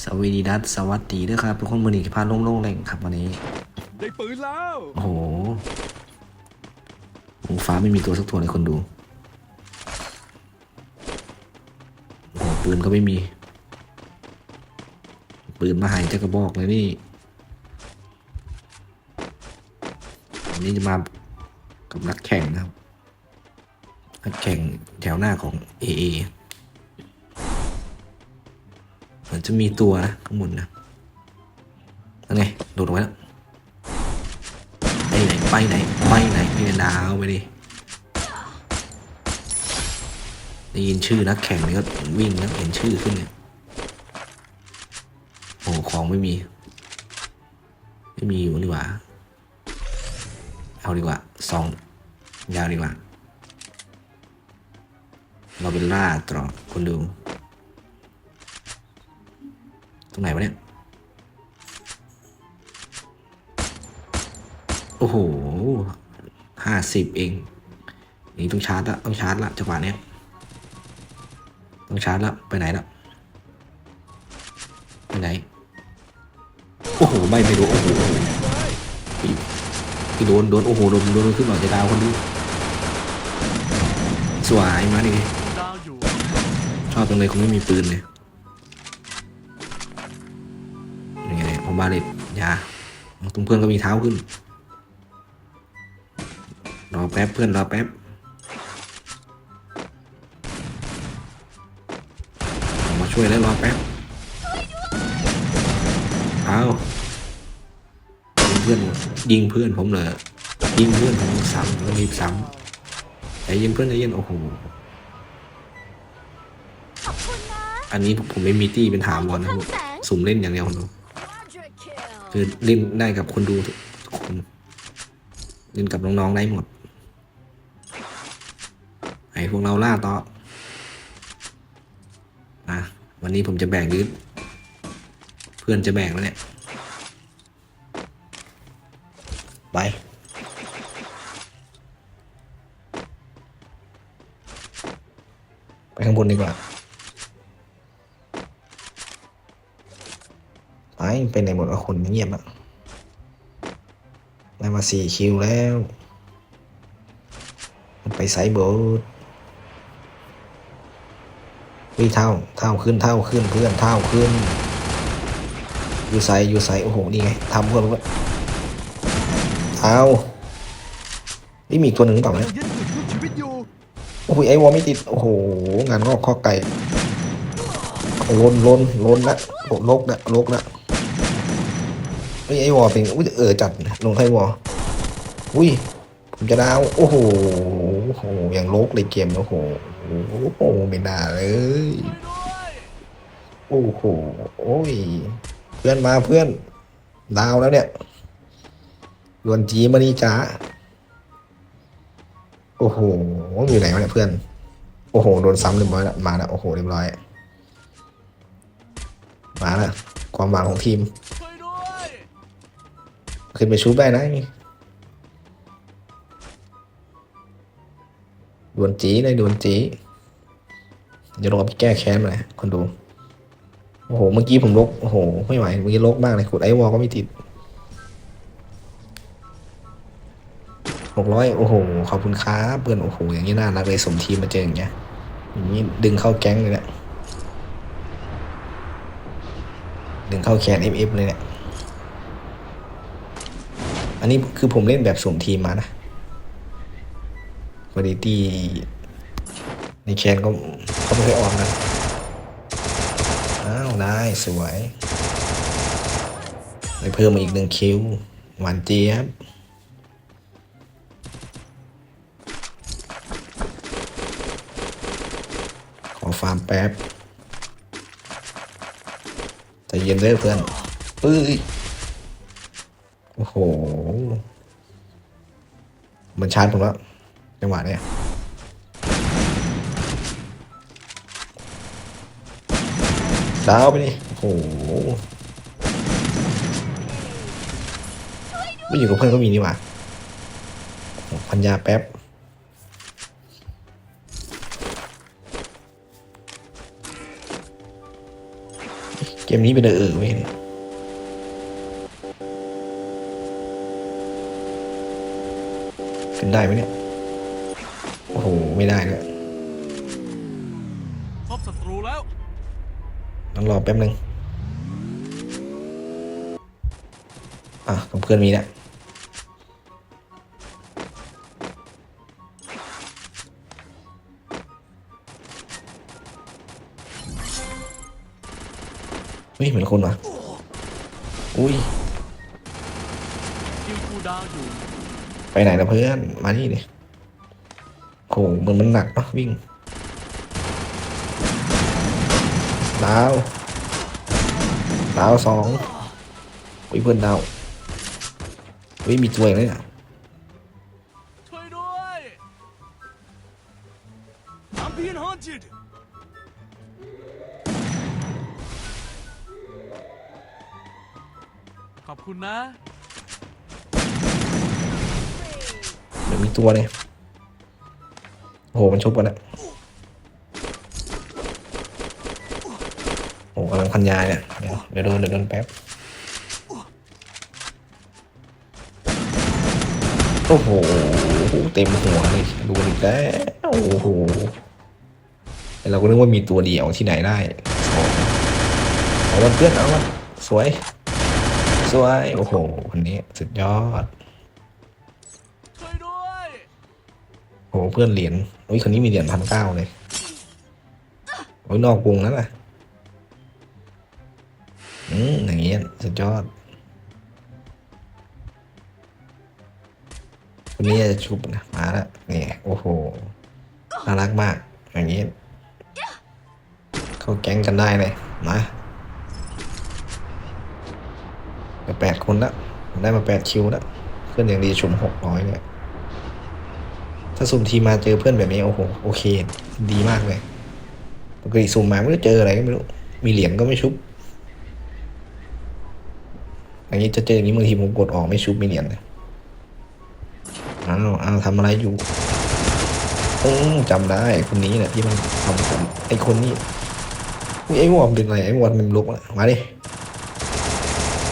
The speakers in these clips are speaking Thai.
สวัสดีดัสสวัสดีด้วยครับทุกคนมือหนีพาลงลงแรงครับวันนี้ ได้ปืนแล้ว โอ้โหวงฟ้าไม่มีตัวสักตัวเลยคนดูโอ้โหปืนก็ไม่มี ปืนมาหายจะกระบอกเลยนี่วันนี้จะมากับนักแข่งนะครับนักแข่งแถวหน้าของ AA อนจะมีตัวนะข้างบนนะนั่นไงโดดลงไปแล้วไปไหนไปไหนไปไหนไปไหนดาวไปดิได้ยินชื่อนักแข่งนี่ก็วิ่งแล้วเห็นชื่อขึ้นเนี่ยโอ้ของไม่มี ไม่มีอยู่นี่หว่า เอาดีกว่าซองยาวดีกว่า เราเป็นล่าต่อคนดู ตรงไหนวะเนี่ย โอ้โหห้าสิบเอง นี่ต้องชาร์จละต้องชาร์จละจังหวะเนี้ย ต้องชาร์จละไปไหนละไปไหน โอ้โห ไม่ไปดูโอ้โหพี่โดนโดนโอ้โหโดนโดนขึ้นหน่อยจะดาวคนดูสวยมาดิชอบตรงเลยคงไม่มีปืนเลย ยังไงผมบาเลตยาตรงเพื่อนก็มีเท้าขึ้น รอแป๊บเพื่อนรอแป๊บออกมาช่วยแล้วรอแป๊บเอายิงเพื่อนยิงเพื่อนผมเลยยิงเพื่อนผมซ้ำแล้วรีบซ้ำใจเย็นเพื่อนใจเย็นโอ้โหขอบคุณนะอันนี้ผมไม่มีตี้เป็นถามวรนะครับผมสุ่มเล่นอย่างเดียวคนดู Quadra kill คือเล่นได้กับคนดูทุกคนเล่นกับน้องๆได้หมดไอ้พวกเราล่าต่ออะวันนี้ผมจะแบ่งหรือเพื่อนจะแบ่งแล้วเนี่ยไปไปข้างบนดีกว่า ไปไปไหนหมดว่าคนเงียบอะได้มาสี่คิวแล้ว มันไปไซส์โบดวิ่เท่าเท่าขึ้นเท่าขึ้นเพื่อนเท่าขึ้น อยู่ไซส์อยู่ไซส์โอ้โห นี่ไงทำเพื่อนเพื่อนเท่านี่มีตัวหนึ่งหรือเปล่าเนี่ยยึดจุดทุกชีวิตอยู่โอ้โหไอ้วอลไม่ติด โอ้โห งานงอกข้อไก่ลนลนลนละโลกละลกละ ฮ้ยไอวอลเป็นอุ้ยเออจัดลงไอวอลอุ้ยผมจะดาวโอ้โหโอ้โหอย่างโลกเลยเกมโอ้โหโอ้โหไม่น่าเลยโอ้โหโอ้ยเพื่อนมาเพื่อนดาวแล้วเนี่ยดวนจีมานี่จ้าโอ้โหอยู่ไหนวะเนี่ยเพื่อนโอ้โหโดนซ้ำเรียบร้อยแล้วมาแล้วโอ้โหเรียบร้อยมาแล้วความหวังของทีม ขึ้นไปชูบได้นะนี่ดวนจีเลยดวนจีเดี๋ยวลงเอาไปแก้แค้นมาเลยคนดู โอ้โห เมื่อกี้ผมลกโอ้โห ไม่ไหว เมื่อกี้ลกมากเลยขุดไอวอลก็ไม่ติดหกร้อยโอ้โห ขอบคุณครับเพื่อนโอ้โห อย่างนี้น่ารักเลยสมทีมมาเจออย่างเงี้ย อย่างนี้ดึงเข้าแก๊งเลยเนี่ยดึงเข้าแคนเอฟเอฟเลยเนี่ย อันนี้คือผมเล่นแบบสุ่มทีมมานะวาริตี้ในแคนก็เขาไม่เคยออกนะ อ้าวได้สวยได้เพิ่มมาอีกหนึ่งคิว หวานเจี๊ยบขอฟาร์มแป๊บใจเย็นเด้อเพื่อนเอ้ย โอ้โห มันชาร์จผมแล้ว จังหวะเนี้ยดาวไปนี่โอ้โหไม่อยู่กับเพื่อนก็มีนี่หว่าพันยาแป๊บเกมนี้เป็นเออเว้ย ขึ้นได้ไหมเนี่ย โอ้โห ไม่ได้เลยพบศัตรูแล้ว ต้องรอแป๊บนึง อะของเพื่อนมีแล้วเฮ้ยเหมือนคนวะอุ้ยยิงกูดาวอยู่ ไปไหนนะเพื่อน มานี่ดิโหเหมือนมันหนักเนาะวิ่งดาวดาวสองอุ้ยเพื่อนดาวอุ้ยมีตัวอีกแล้วเนี่ยช่วยด้วยอัมพีนฮอนจิตขอบคุณนะ มีตัวเลยโอ้โหมันชุบกันอะโอ้โหกำลังพันยาเนี่ยเดี๋ยวเดี๋ยวโดนเดี๋ยวโดนแป๊บโอ้โหเต็มหัวเลยดูอีกแล้วโอ้โหเราก็นึกว่ามีตัวเดียวที่ไหนได้สองเอาวันเพื่อนเอาวันสวย สวย โอ้โหคนนี้สุดยอด เพื่อนเหรียญโอ้ยคนนี้มีเหรียญพันเก้าเลยโอ้ยนอกวงนั่นแหละอืมอย่างเงี้ยสุดยอดคนนี้จะชุบนะมาแล้วนี่โอ้โหน่ารักมากอย่างงี้เข้าแก๊งกันได้เลยมาแปดคนละได้มาแปดคิวแล้วเพื่อนอย่างดีชุมหกร้อยเนี่ย ถ้าสุ่มทีมาเจอเพื่อนแบบนี้โอ้โหโอเค ดีมากเลยปกติสุ่มมาไม่รู้เจออะไรก็ไม่รู้ มีเหรียญก็ไม่ชุบอย่างนี้จะเจออย่างนี้บางทีผมกดออกไม่ชุบไมีเหรียญเลยอ้าวอ้าวทำอะไรอยู่อืมจำได้คนนี้เนี่ยที่มันทำผมไอ้คนนี้อุ๊ยไอ้วอมเป็นอะไรไอ้วอมมันลุกมาดิ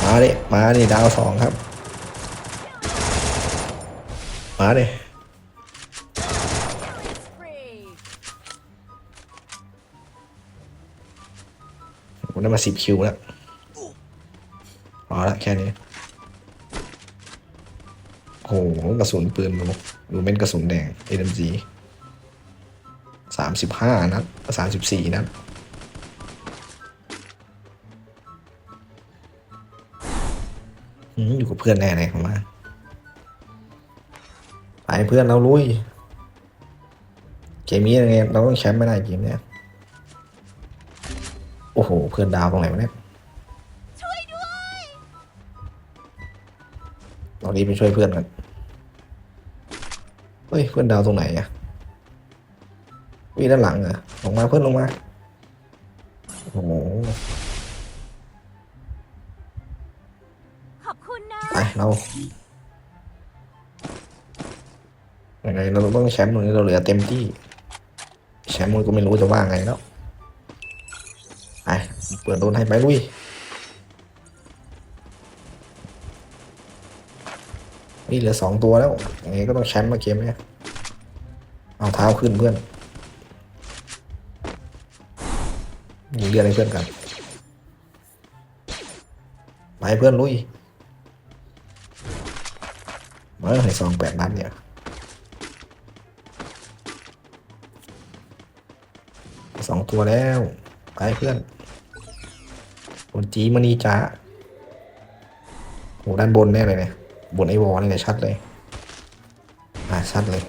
มาดิมาดิดาวสองครับ มาดิ ผมได้มาสิบคิวแล้วพอละแค่นี้ โอ้โหกระสุนปืนดูดูเป็นกระสุนแดง AMG สามสิบห้านัดสามสิบสี่นัดอยู่กับเพื่อนแน่เลยผมว่าไปเพื่อนเราลุยเกมนี้ยังไงเราต้องแชมป์ไม่ได้เกมเนี้ย อ้โห เพื่อนดาวตรงไหนวะเนี่ยช่วยด้วยตอนนี้ไปช่วยเพื่อนกัน เฮ้ย เพื่อนดาวตรงไหนอะวิ่งด้านหลังเหรอลงมาเพื่อนลงมา โอ้โหขอบคุณนะ ไปเรายังไงเราต้องแชมป์ตรงนี้เราเหลือเต็มที่ แชมป์มันก็ไม่รู้จะว่าไงแล้วไป เปิดโดนให้ไปลุยนี่เหลือสองตัวแล้วยังไงก็ต้องแชมป์มาเกมเนี้ยเอาเท้าขึ้นเพื่อนยิงเลือดให้เพื่อนกันไปเพื่อนลุยมาให้ซองแปดนัดเนี่ยสองตัวแล้ว ไปเพื่อน บนจีมณีจ้าโหด้านบนแน่เลยเนี่ยบนไอวอลนี่เนี่ยชัดเลย อ่าชัดเลย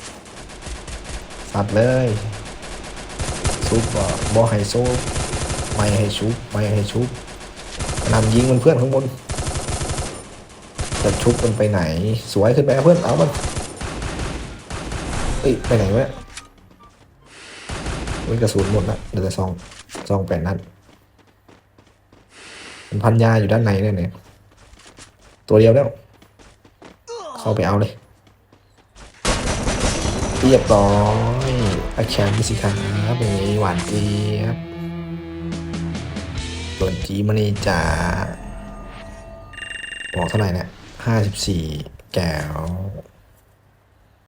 ชัดเลยซุปบ่บอให้ซุปไม่ให้ชุบไม่ให้ชุบนำยิงมันเพื่อนข้างบนจะชุบมันไปไหน สวยขึ้นไปเอาเพื่อนเอามันเอ้ยไปไหนวะเฮ้ยกระสุนหมดละเหลือแต่ซองซองแปดนัด มันพันยาอยู่ด้านในเนี่ยเนี่ยตัวเดียวแล้ว เข้าไปเอาเลยเรียบร้อยอาแชมป์สิครับเป็นไงหวานจี๊ยบส่วนจีมันนี่จะบอกเท่าไหร่เนี่ยห้าสิบสี่แก้ว